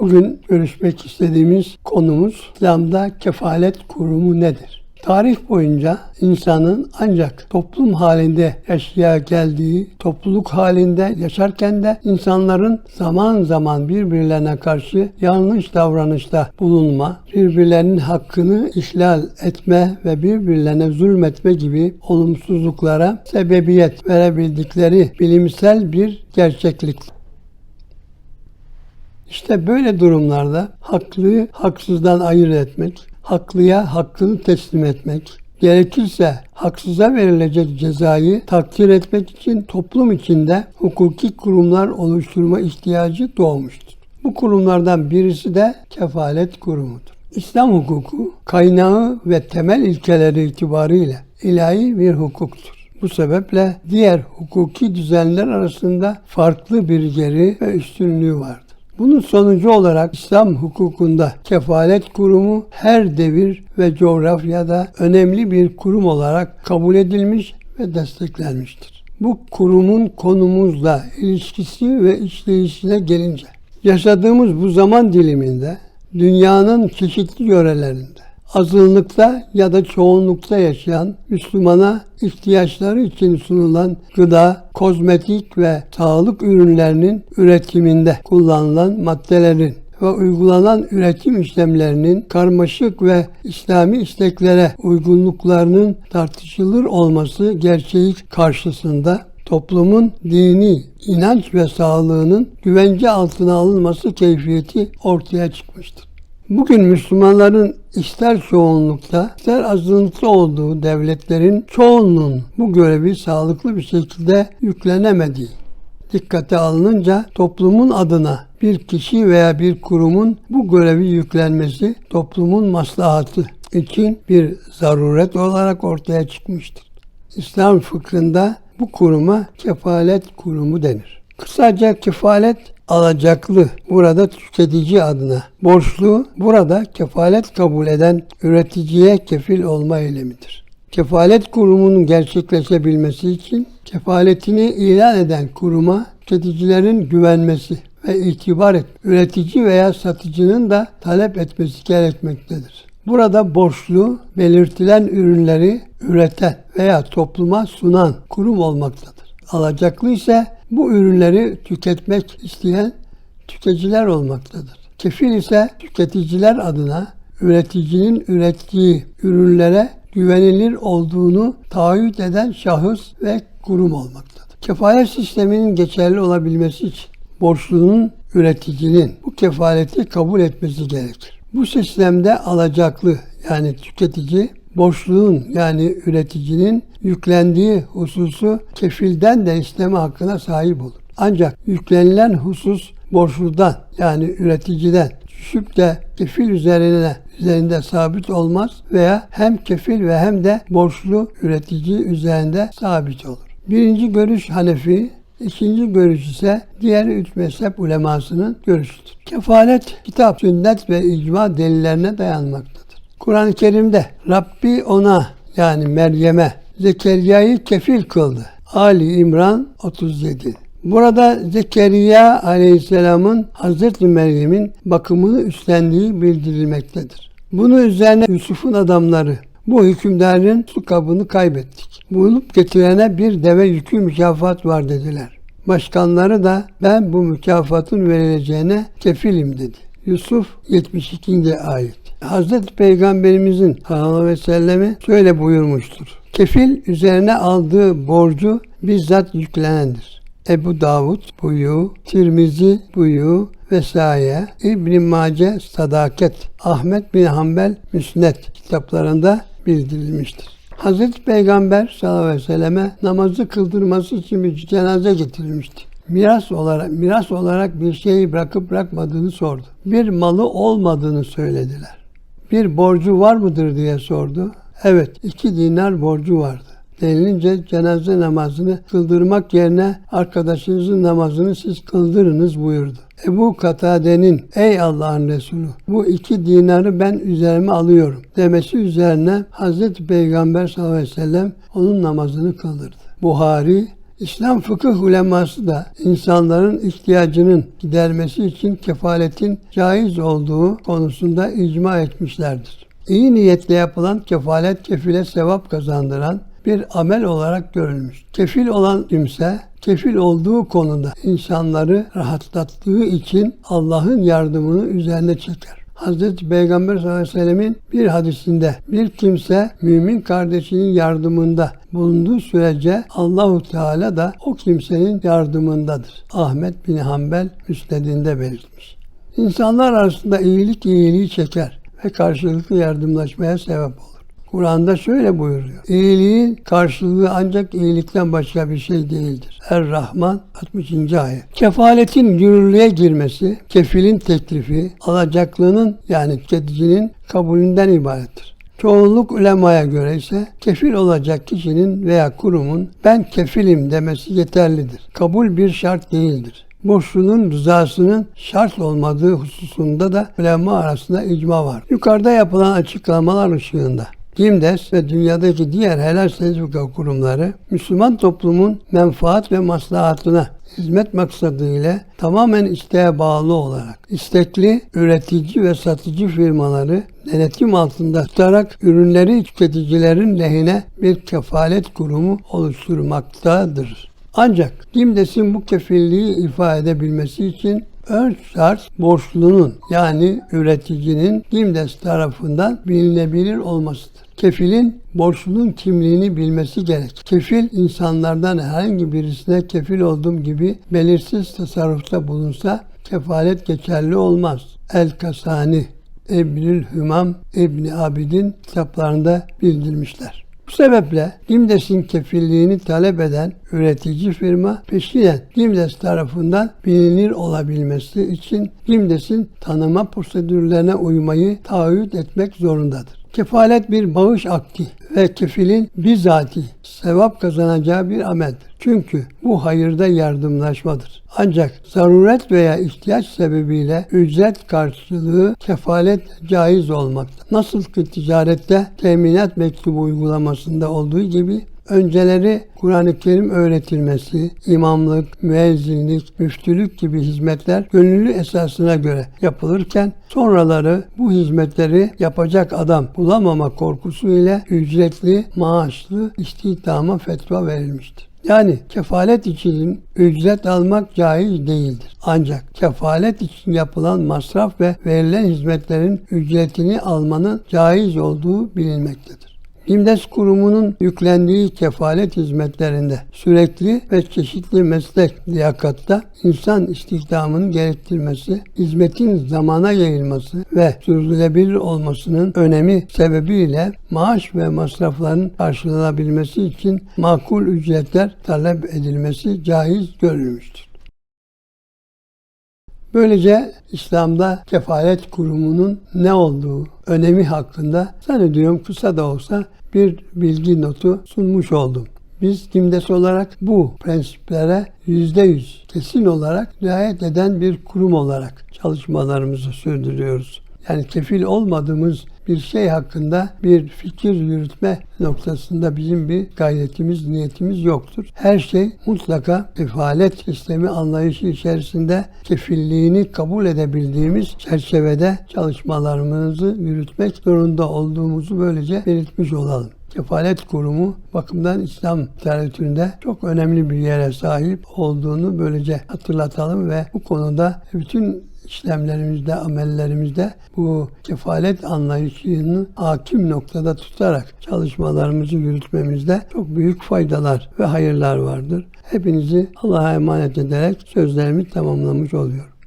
Bugün görüşmek istediğimiz konumuz İslam'da kefalet kurumu nedir? Tarih boyunca insanın ancak toplum halinde yaşaya geldiği, topluluk halinde yaşarken de insanların zaman zaman birbirlerine karşı yanlış davranışta bulunma, birbirlerinin hakkını ihlal etme ve birbirlerine zulmetme gibi olumsuzluklara sebebiyet verebildikleri bilimsel bir gerçeklik. İşte böyle durumlarda haklıyı haksızdan ayırt etmek, haklıya hakkını teslim etmek, gerekirse haksıza verilecek cezayı takdir etmek için toplum içinde hukuki kurumlar oluşturma ihtiyacı doğmuştur. Bu kurumlardan birisi de kefalet kurumudur. İslam hukuku kaynağı ve temel ilkeleri itibariyle ilahi bir hukuktur. Bu sebeple diğer hukuki düzenler arasında farklı bir yeri ve üstünlüğü vardır. Bunun sonucu olarak İslam hukukunda kefalet kurumu her devir ve coğrafyada önemli bir kurum olarak kabul edilmiş ve desteklenmiştir. Bu kurumun konumuzla ilişkisi ve işleyişine gelince, yaşadığımız bu zaman diliminde dünyanın çeşitli yörelerinde azınlıkta ya da çoğunlukta yaşayan Müslümana ihtiyaçları için sunulan gıda, kozmetik ve sağlık ürünlerinin üretiminde kullanılan maddelerin ve uygulanan üretim işlemlerinin karmaşık ve İslami isteklere uygunluklarının tartışılır olması gerçeği karşısında toplumun dini, inanç ve sağlığının güvence altına alınması keyfiyeti ortaya çıkmıştır. Bugün Müslümanların ister çoğunlukta ister azınlıkta olduğu devletlerin çoğunluğun bu görevi sağlıklı bir şekilde yüklenemediği dikkate alınınca toplumun adına bir kişi veya bir kurumun bu görevi yüklenmesi toplumun maslahatı için bir zaruret olarak ortaya çıkmıştır. İslam fıkhında bu kuruma kefalet kurumu denir. Kısaca kefalet alacaklı burada tüketici adına, borçlu burada kefalet kabul eden üreticiye kefil olma eylemidir. Kefalet kurumunun gerçekleşebilmesi için kefaletini ilan eden kuruma tüketicilerin güvenmesi ve itibar et, üretici veya satıcının da talep etmesi gerekmektedir. Burada borçlu belirtilen ürünleri üreten veya topluma sunan kurum olmaktadır. Alacaklı ise bu ürünleri tüketmek isteyen tüketiciler olmaktadır. Kefil ise tüketiciler adına üreticinin ürettiği ürünlere güvenilir olduğunu taahhüt eden şahıs ve kurum olmaktadır. Kefalet sisteminin geçerli olabilmesi için borçlunun üreticinin bu kefaleti kabul etmesi gerekir. Bu sistemde alacaklı yani tüketici borçluğun yani üreticinin yüklendiği hususu kefilden de isteme hakkına sahip olur. Ancak yüklenilen husus borçludan yani üreticiden düşüp de kefil üzerine üzerinde sabit olmaz veya hem kefil ve hem de borçlu üretici üzerinde sabit olur. Birinci görüş Hanefi, ikinci görüş ise diğer üç mezhep ulemasının görüşüdür. Kefalet, kitap, sünnet ve icma delillerine dayanmaktadır. Kur'an-ı Kerim'de Rabbi ona yani Meryem'e Zekeriya'yı kefil kıldı. Ali İmran 37. Burada Zekeriya Aleyhisselam'ın Hazreti Meryem'in bakımını üstlendiği bildirilmektedir. Bunun üzerine Yusuf'un adamları bu hükümdarın su kabını kaybettik. Bulup getirene bir deve yükü mükafat var dediler. Başkanları da ben bu mükafatın verileceğine kefilim dedi. Yusuf 72. ayet. Hazreti Peygamberimizin sallallahu aleyhi ve sellemi şöyle buyurmuştur. Kefil üzerine aldığı borcu bizzat yüklenendir. Ebu Davud buyu, Tirmizi buyu vesaire, İbn Mace Sadaket, Ahmet bin Hanbel Müsnet kitaplarında bildirilmiştir. Hazreti Peygamber sallallahu aleyhi ve selleme namazı kıldırması için bir cenaze getirilmişti. Miras olarak miras olarak bir şeyi bırakıp bırakmadığını sordu. Bir malı olmadığını söylediler. Bir borcu var mıdır diye sordu. Evet, iki dinar borcu vardı. Denilince cenaze namazını kıldırmak yerine arkadaşınızın namazını siz kıldırınız buyurdu. Ebu Katade'nin ey Allah'ın Resulü bu iki dinarı ben üzerime alıyorum demesi üzerine Hazreti Peygamber sallallahu aleyhi ve sellem onun namazını kıldırdı. Buhari İslam fıkıh uleması da insanların ihtiyacının gidermesi için kefaletin caiz olduğu konusunda icma etmişlerdir. İyi niyetle yapılan kefalet kefile sevap kazandıran bir amel olarak görülmüş. Kefil olan kimse kefil olduğu konuda insanları rahatlattığı için Allah'ın yardımını üzerine çeker. Hazreti Peygamber sallallahu aleyhi ve sellemin bir hadisinde bir kimse mümin kardeşinin yardımında bulunduğu sürece Allahu Teala da o kimsenin yardımındadır. Ahmet bin Hanbel müsnedinde belirtmiş. İnsanlar arasında iyilik iyiliği çeker ve karşılıklı yardımlaşmaya sebep olur. Kur'an'da şöyle buyuruyor. İyiliğin karşılığı ancak iyilikten başka bir şey değildir. Er-Rahman 60. ayet. Kefaletin yürürlüğe girmesi, kefilin teklifi, alacaklının yani tüketicinin kabulünden ibarettir. Çoğunluk ulemaya göre ise kefil olacak kişinin veya kurumun ben kefilim demesi yeterlidir. Kabul bir şart değildir. Borçlunun rızasının şart olmadığı hususunda da ulema arasında icma var. Yukarıda yapılan açıklamalar ışığında Gimdes ve dünyadaki diğer helal sendika kurumları Müslüman toplumun menfaat ve maslahatına hizmet maksadıyla tamamen isteğe bağlı olarak istekli üretici ve satıcı firmaları denetim altında tutarak ürünleri tüketicilerin lehine bir kefalet kurumu oluşturmaktadır. Ancak Gimdes'in bu kefilliği ifade edebilmesi için ön şart borçlunun yani üreticinin Gimdes tarafından bilinebilir olmasıdır. Kefilin borçlunun kimliğini bilmesi gerek. Kefil insanlardan herhangi birisine kefil olduğum gibi belirsiz tasarrufta bulunsa kefalet geçerli olmaz. El Kasani, Ebnül Hümam, İbni Abidin kitaplarında bildirmişler. Bu sebeple Gimdes'in kefilliğini talep eden üretici firma peşinen Gimdes tarafından bilinir olabilmesi için Gimdes'in tanıma prosedürlerine uymayı taahhüt etmek zorundadır. Kefalet bir bağış akti ve kefilin bizatihi sevap kazanacağı bir ameldir. Çünkü bu hayırda yardımlaşmadır. Ancak zaruret veya ihtiyaç sebebiyle ücret karşılığı kefalet caiz olmakta. Nasıl ki ticarette teminat mektubu uygulamasında olduğu gibi önceleri Kur'an-ı Kerim öğretilmesi, imamlık, müezzinlik, müftülük gibi hizmetler gönüllü esasına göre yapılırken sonraları bu hizmetleri yapacak adam bulamama korkusu ile ücretli, maaşlı istihdama fetva verilmiştir. Yani kefalet için ücret almak caiz değildir. Ancak kefalet için yapılan masraf ve verilen hizmetlerin ücretini almanın caiz olduğu bilinmektedir. İmdes kurumunun yüklendiği kefalet hizmetlerinde sürekli ve çeşitli meslek liyakatta insan istihdamını gerektirmesi, hizmetin zamana yayılması ve sürdürülebilir olmasının önemi sebebiyle maaş ve masrafların karşılanabilmesi için makul ücretler talep edilmesi caiz görülmüştür. Böylece İslam'da kefalet kurumunun ne olduğu önemi hakkında zannediyorum kısa da olsa bir bilgi notu sunmuş oldum. Biz Dimdes olarak bu prensiplere yüzde yüz kesin olarak riayet eden bir kurum olarak çalışmalarımızı sürdürüyoruz. Yani kefil olmadığımız bir şey hakkında bir fikir yürütme noktasında bizim bir gayretimiz, niyetimiz yoktur. Her şey mutlaka kefalet sistemi anlayışı içerisinde kefilliğini kabul edebildiğimiz çerçevede çalışmalarımızı yürütmek zorunda olduğumuzu böylece belirtmiş olalım. Kefalet Kurumu bakımdan İslam literatüründe çok önemli bir yere sahip olduğunu böylece hatırlatalım ve bu konuda bütün işlemlerimizde, amellerimizde bu kefalet anlayışını hakim noktada tutarak çalışmalarımızı yürütmemizde çok büyük faydalar ve hayırlar vardır. Hepinizi Allah'a emanet ederek sözlerimi tamamlamış oluyorum.